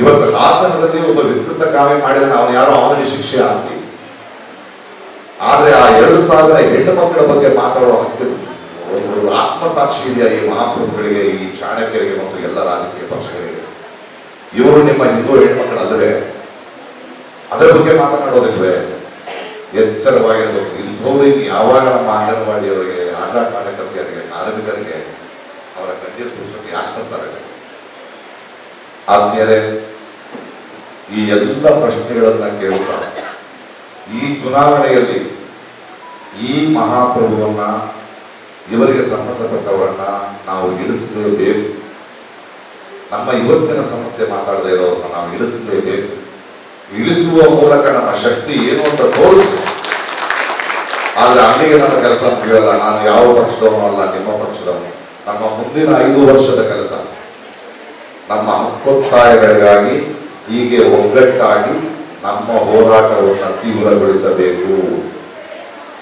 ಇವತ್ತು ಹಾಸನದಲ್ಲಿ ಒಬ್ಬ ವಿಕೃತ ಕಾವ್ಯ ಮಾಡಿದ ನಾವು ಯಾರೋ ಅವನಿಗೆ ಶಿಕ್ಷೆ ಆಗಲಿ. ಆದ್ರೆ ಆ ಎರಡು ಸಾವಿರ ಹೆಣ್ಣು ಮಕ್ಕಳ ಬಗ್ಗೆ ಮಾತಾಡೋ ಹಕ್ಕು ಒಂದು ಆತ್ಮಸಾಕ್ಷಿ ಇದೆಯಾ ಈ ಮಹಾಪ್ರಭುಗಳಿಗೆ, ಈ ಚಾಣಕ್ಯರಿಗೆ ಮತ್ತು ಎಲ್ಲ ರಾಜಕೀಯ ಪಕ್ಷಗಳಿಗೆ? ಇವರು ನಿಮ್ಮ ಹಿಂದೂ ಹೆಣ್ಮಕ್ಕಳಲ್ಲವೇ ಅದರ ಬಗ್ಗೆ ಮಾತನಾಡೋದಿಲ್ವೇ? ಎಚ್ಚರವಾಗಿರಬೇಕು. ಇಂಥವ್ರಿಗೆ ಯಾವಾಗ ನಮ್ಮ ಅಂಗನವಾಡಿಯವರಿಗೆ ಆಶಾ ಕಾರ್ಯಕರ್ತೆಯರಿಗೆ, ಕಾರ್ಮಿಕರಿಗೆ ಅವರ ಕಣ್ಣೀರು ಪುರುಷರಿಗೆ ಯಾಕೆ ಆದ್ಮೇಲೆ ಈ ಎಲ್ಲ ಪ್ರಶ್ನೆಗಳನ್ನ ಕೇಳುತ್ತಾ ಈ ಚುನಾವಣೆಯಲ್ಲಿ ಈ ಮಹಾಪ್ರಭುವನ್ನ, ಇವರಿಗೆ ಸಂಬಂಧಪಟ್ಟವರನ್ನ ನಾವು ಇಳಿಸಲೇಬೇಕು ನಮ್ಮ ಇವತ್ತಿನ ಸಮಸ್ಯೆ ಮಾತಾಡದೇ ಇರೋರನ್ನ ನಾವು ಇಳಿಸಲೇಬೇಕು ಇಳಿಸುವ ಮೂಲಕ ನಮ್ಮ ಶಕ್ತಿ ಏನು ಅಂತ ತೋರಿಸು. ಆದ್ರೆ ಅಲ್ಲಿಗೆ ನಮ್ಮ ಕೆಲಸ ಮುಗಿಯಲ್ಲ. ನಾನು ಯಾವ ಪಕ್ಷದವನು ಅಲ್ಲ, ನಿಮ್ಮ ಪಕ್ಷದವನು. ನಮ್ಮ ಮುಂದಿನ ಐದು ವರ್ಷದ ಕೆಲಸ ನಮ್ಮ ಹಕ್ಕೊತ್ತಾಯಗಳಿಗಾಗಿ ಹೀಗೆ ಒಗ್ಗಟ್ಟಾಗಿ ನಮ್ಮ ಹೋರಾಟವನ್ನು ತೀವ್ರಗೊಳಿಸಬೇಕು.